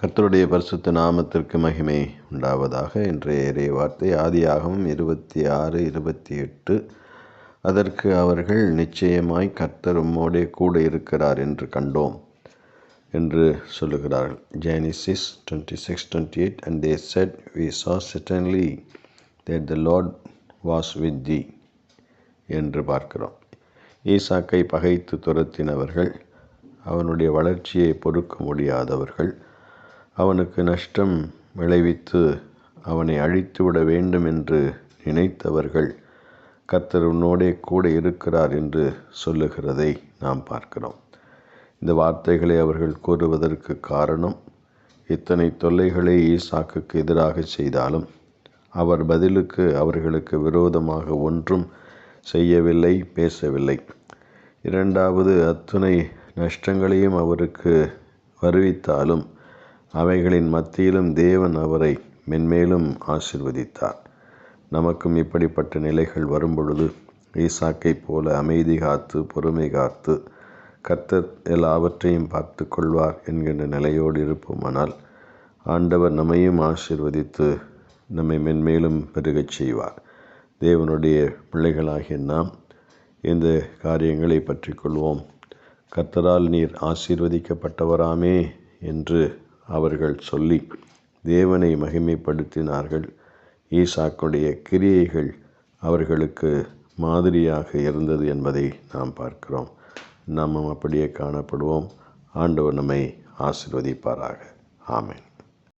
கர்த்தருடைய பரிசுத்த நாமத்திற்கு மகிமை உண்டாவதாக. இன்றைய இறை வார்த்தை ஆதியாகவும் இருபத்தி ஆறு இருபத்தி எட்டு அதற்கு அவர்கள் நிச்சயமாய் கர்த்தர் உம்மோடே கூட இருக்கிறார் என்று கண்டோம் என்று சொல்லுகிறார்கள். Genesis twenty six twenty eight and they said we saw certainly that the Lord was with thee என்று பார்க்கிறோம். ஈசாக்கை பகைத்து துரத்தினவர்கள் அவனுடைய வளர்ச்சியை பொறுக்க முடியாதவர்கள் அவனுக்கு நஷ்டம் விளைவித்து அவனை அழித்துவிட வேண்டும் என்று நினைத்தவர்கள் கர்த்தர் உன்னோடே கூட இருக்கிறார் என்று சொல்லுகிறதை நாம் பார்க்கிறோம். இந்த வார்த்தைகளை அவர்கள் கூறுவதற்கு காரணம் இத்தனை தொல்லைகளை ஈசாக்குக்கு எதிராக செய்தாலும் அவர் பதிலுக்கு அவர்களுக்கு விரோதமாக ஒன்றும் செய்யவில்லை பேசவில்லை. இரண்டாவது அத்துணை நஷ்டங்களையும் அவருக்கு வருவித்தாலும் அவைகளின் மத்தியிலும் தேவன் அவரை மென்மேலும் ஆசிர்வதித்தார். நமக்கும் இப்படிப்பட்ட நிலைகள் வரும்பொழுது ஈசாக்கைப் போல அமைதி காத்து பொறுமை காத்து கர்த்தர் எல்லாவற்றையும் பார்த்து கொள்வார் என்கின்ற நிலையோடு இருப்போமானால் ஆண்டவர் நம்மையும் ஆசிர்வதித்து நம்மை மென்மேலும் பெருகச் செய்வார். தேவனுடைய பிள்ளைகளாகிய நாம் இந்த காரியங்களை பற்றி கொள்வோம். கர்த்தரால் நீர் ஆசீர்வதிக்கப்பட்டவராமே என்று அவர்கள் சொல்லி தேவனை மகிமைப்படுத்தினார்கள். ஈசாக்குடைய கிரியைகள் அவர்களுக்கு மாதிரியாக இருந்தது என்பதை நாம் பார்க்கிறோம். நாமும் அப்படியே காணப்படுவோம். ஆண்டவர் நம்மை ஆசிர்வதிப்பாராக. ஆமேன்.